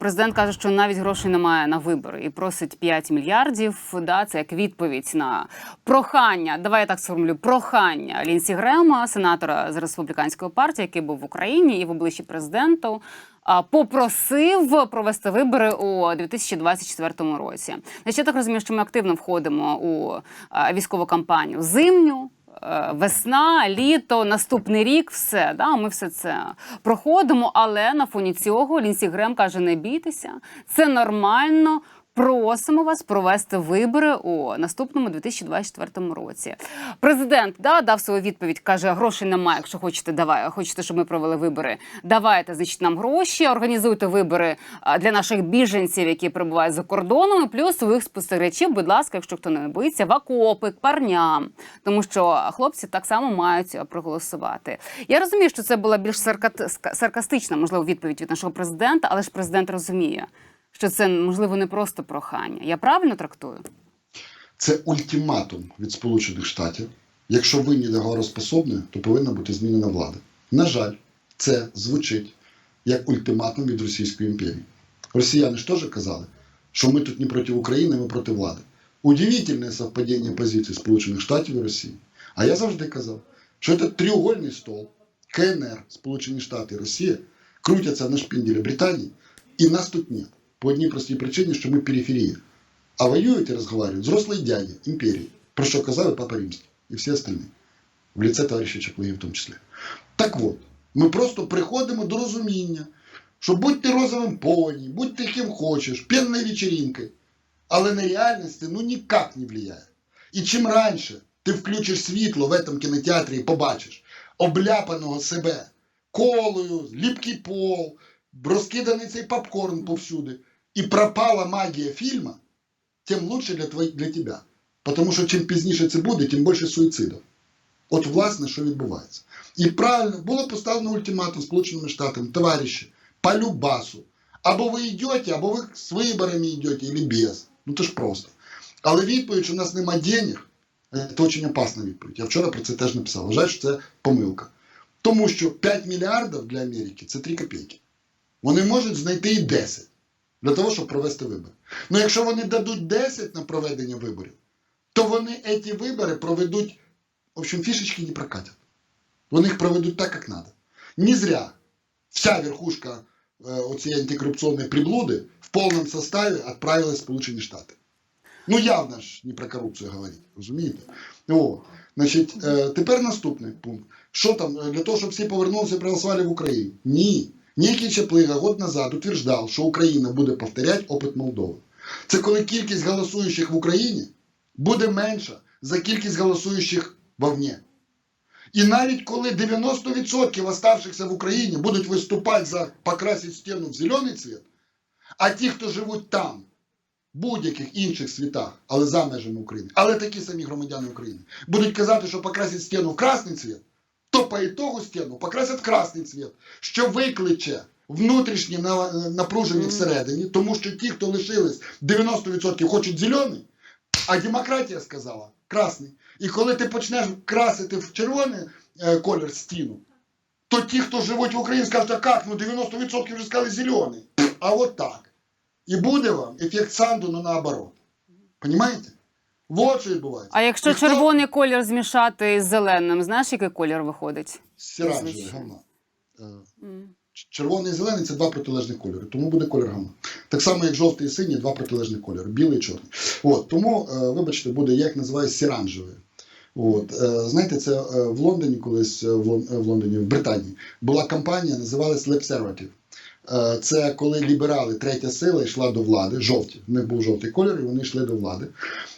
Президент каже, що навіть грошей немає на вибори і просить 5 мільярдів. Да, це як відповідь на прохання. Давай я так сформулюю, прохання Лінсі Грема, сенатора з республіканської партії, який був в Україні і в обличчі президенту. Попросив провести вибори у 2024 році. Значить, я так розумію, що ми активно входимо у військову кампанію зимню. Е, Весна, літо, наступний рік, все да, ми все це проходимо. Але на фоні цього Лінсі Грем каже: не бійтеся, це нормально. Просимо вас провести вибори у наступному 2024 році. Президент да, дав свою відповідь, каже: грошей немає. Якщо хочете, давай. Хочете, щоб ми провели вибори. Давайте, значить, нам гроші, організуйте вибори для наших біженців, які перебувають за кордоном, плюс своїх спостерігачів. Будь ласка, якщо хто не боїться, в окопи, парням, тому що хлопці так само мають проголосувати. Я розумію, що це була більш саркастична, можливо, відповідь від нашого президента, але ж президент розуміє, що це можливо не просто прохання. Я правильно трактую? Це ультиматум від Сполучених Штатів. Якщо ви недоговороспособні, то повинна бути змінена влада. На жаль, це звучить як ультиматум від Російської імперії. Росіяни ж теж казали, що ми тут не проти України, ми проти влади. Удивительне совпадіння позицій Сполучених Штатів і Росії. А я завжди казав, що це треугольний стол, КНР, Сполучені Штати і Росія крутяться на шпінделі Британії, і нас тут нет. По одній простій причині, що ми периферія. А воюют и разговаривают взрослые дяди империи, про що казав і Папа Римський, і всі остальні. В лице товариша Чаплиги в тому числі. Так от, ми просто приходимо до розуміння, що будь ти розовим поні, будь ти ким хочеш, пенною вечеринкою, але на реальності ну ніяк не влияє. І чим раніше ти включиш світло в этом кінотеатрі і побачиш обляпаного себе колою, ліпкий пол, розкиданий цей попкорн повсюди, і пропала магія фільму, тим лучше для, твої, для тебе. Тому що чим пізніше це буде, тим більше суїцидів. От, власне, що відбувається. І правильно було поставлено ультиматум Сполученими Штатами, товариші, по любасу. Або ви йдете, або ви з виборами йдете, або без. Ну то ж просто. Але відповідь, що у нас немає денег, це дуже опасна відповідь. Я вчора про це теж написав. Вважаю, що це помилка. Тому що 5 мільярдів для Америки це 3 копійки. Вони можуть знайти і 10 Для того, щоб провести вибори. Ну якщо вони дадуть 10 на проведення виборів, то вони ці вибори проведуть, в общем, фішечки не прокатять. Вони їх проведуть так, як треба. Не зря вся верхушка э, оцієї антикорупційної приблуди в повному составі відправилась Сполучені Штати. Ну, явно ж не про корупцію говорить, розумієте? О, значить, е, тепер наступний пункт. Що там, е, для того, щоб всі повернулися і проголосували в Україні? Ні. Некий Чаплига год назад утверждав, що Україна буде повторяти опит Молдови. Це коли кількість голосуючих в Україні буде менша за кількість голосуючих вовне. І навіть коли 90% оставшихся в Україні будуть виступати за покрасити стіну в зелений цвіт, а ті, хто живуть там, в будь-яких інших світах, але за межами України, але такі самі громадяни України, будуть казати, що покрасять стіну в красний цвіт, то по ітогу стіну покрасять красний цвіт, що викличе внутрішнє на- напруження всередині, тому що ті, хто лишились 90% хочуть зелений, а демократія сказала красний. І коли ти почнеш красити в червоний е, колір стіну, то ті, хто живуть в Україні, скажуть, а як, ну 90% вже сказали зелений. А от так. І буде вам ефект санду, но наоборот. Понимаете? Вот що відбувається. А якщо І хто- червоний колір змішати з зеленим, знаєш, який колір виходить? Прізвище. говно. Е, М. Червоний і зелений це два протилежні кольори, тому буде колір говна. Так само, як жовтий і синій, два протилежні кольори, білий і чорний. От, тому, е, вибачте, буде, я їх називаю сіранжеве. От, е, знаєте, це е, в Лондоні, колись е, в, Лон- е, в Лондоні, в Британії, була кампанія, називалась. Е, Це коли ліберали, третя сила йшла до влади, жовті. В них був жовтий колір, і вони йшли до влади.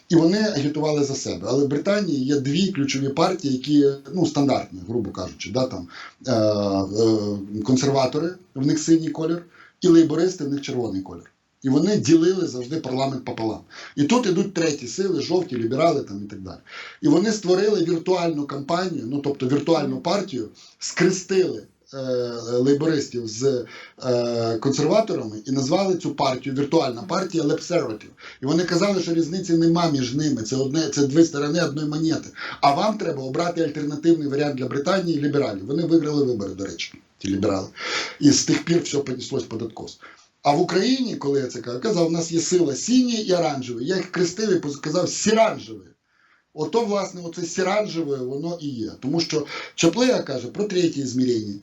І вони агітували за себе. Але в Британії є дві ключові партії, які ну, стандартні, грубо кажучи, да, там, е, е, консерватори, в них синій колір, і лейбористи, в них червоний колір. І вони ділили завжди парламент пополам. І тут ідуть треті сили, жовті, ліберали там і так далі. І вони створили віртуальну кампанію, ну тобто віртуальну партію, скрестили е, лейбористів з е, консерваторами і назвали цю партію віртуальна партія Лепсерватів. І вони казали, що різниці нема між ними. Це одне, це дві сторони одної монети. А вам треба обрати альтернативний варіант для Британії лібералів. Вони виграли вибори, до речі, ті ліберали. І з тих пір все понеслось під откос. А в Україні, коли я це казав, казав, у нас є сила сіній і оранжевий. Я їх крестив і сказав сіранжевий. Ото, власне, оце сіранжеве воно і є. Тому що Чаплея каже про третє змірення.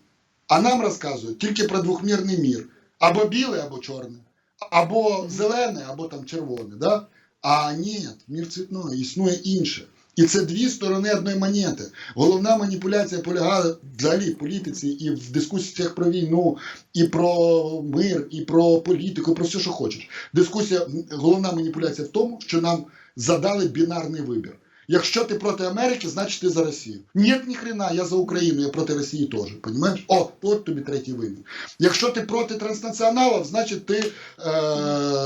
А нам розказують тільки про двохмірний мір. Або біле, або чорне, або зелене, або там червоне. Да? А ні, мір цвітної, існує інше. І це дві сторони одної монети. Головна маніпуляція полягає взагалі в політиці і в дискусіях про війну, і про мир, і про політику, про все, що хочеш. Дискусія, головна маніпуляція в тому, що нам задали бінарний вибір. Якщо ти проти Америки, значить ти за Росію. Ні, ні хрена, я за Україну, я проти Росії теж. Понімаєш? О, от тобі третій вибір. Якщо ти проти транснаціоналів, значить ти е,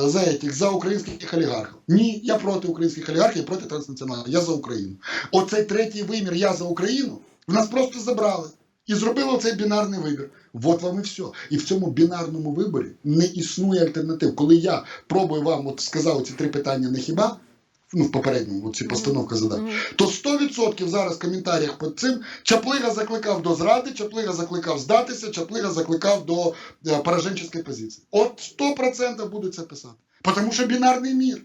за, этих, за українських олігархів. Ні, я проти українських олігархів, я проти транснаціоналів. Я за Україну. Оцей третій вимір я за Україну в нас просто забрали. І зробили цей бінарний вибір. От вам і все. І в цьому бінарному виборі не існує альтернатив. Коли я пробую вам от сказав ці три питання не хіба, ну в попередньому ці постановка задач, то 100% зараз в коментарях під цим Чаплига закликав до зради, Чаплига закликав здатися, Чаплига закликав до е, пораженческой позиції. От 100% буде це писати. Тому що бінарний мір.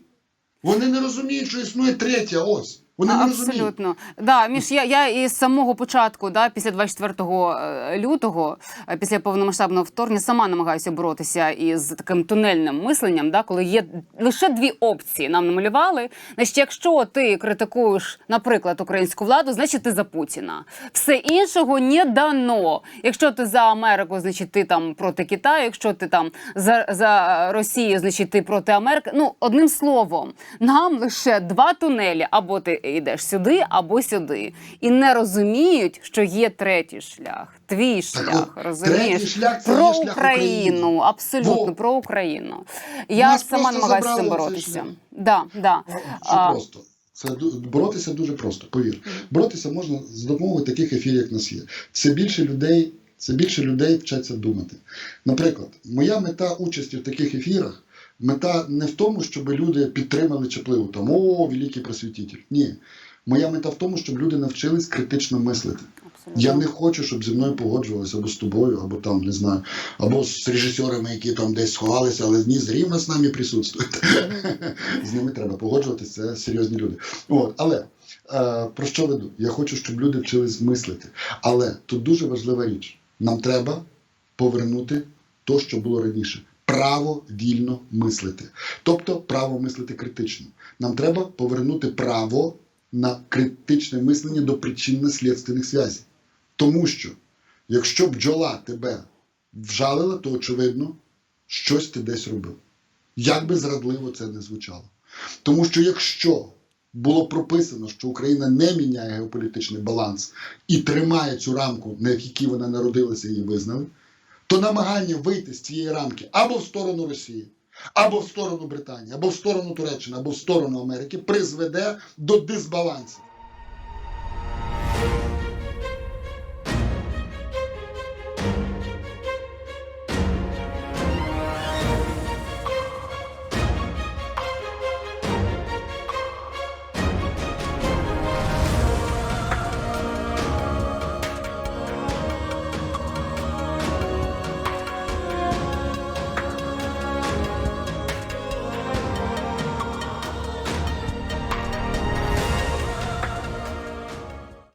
Вони не розуміють, що існує третя ось. Вони не. Абсолютно. Да, Міш, я, я із самого початку, да, після 24 е, лютого, е, після повномасштабного вторгнення, сама намагаюся боротися із таким тунельним мисленням, да, коли є лише дві опції. Нам намалювали. Значить, якщо ти критикуєш, наприклад, українську владу, значить ти за Путіна. Все іншого не дано. Якщо ти за Америку, значить ти там проти Китаю. Якщо ти там за, за Росію, значить ти проти Америки. Ну, одним словом, нам лише два тунелі: або ти йдеш сюди, або сюди, і не розуміють, що є третій шлях. Твій шлях, от, розумієш? шлях це про шлях Україну, абсолютно Во. про Україну. Я сама намагаюся з цим боротися. Да, да. Все А, просто. Це боротися дуже просто, повір. Боротися можна з допомогою таких ефірів, як нас є. Все більше людей, все більше людей вчаться думати. Наприклад, моя мета участі в таких ефірах. Мета не в тому, щоб люди підтримали чепливу там о, великий просвітитель. Ні. Моя мета в тому, щоб люди навчились критично мислити. абсолютно. Я не хочу, щоб зі мною погоджувалися або з тобою, або там не знаю, або з режисерами, які там десь сховалися, але ні зрівно з нами присутствують. з ними треба погоджуватися, це серйозні люди. От, але е, про що веду? Я хочу, щоб люди вчились мислити. Але тут дуже важлива річ: нам треба повернути то, що було раніше. Право вільно мислити, тобто право мислити критично. Нам треба повернути право на критичне мислення до причинно-слідственних зв'язів. Тому що якщо бджола тебе вжалила, то очевидно, щось ти десь робив. Як би зрадливо це не звучало. Тому що якщо було прописано, що Україна не міняє геополітичний баланс і тримає цю рамку, на якій вона народилася і визнали, то намагання вийти з цієї рамки або в сторону Росії, або в сторону Британії, або в сторону Туреччини, або в сторону Америки призведе до дисбалансу.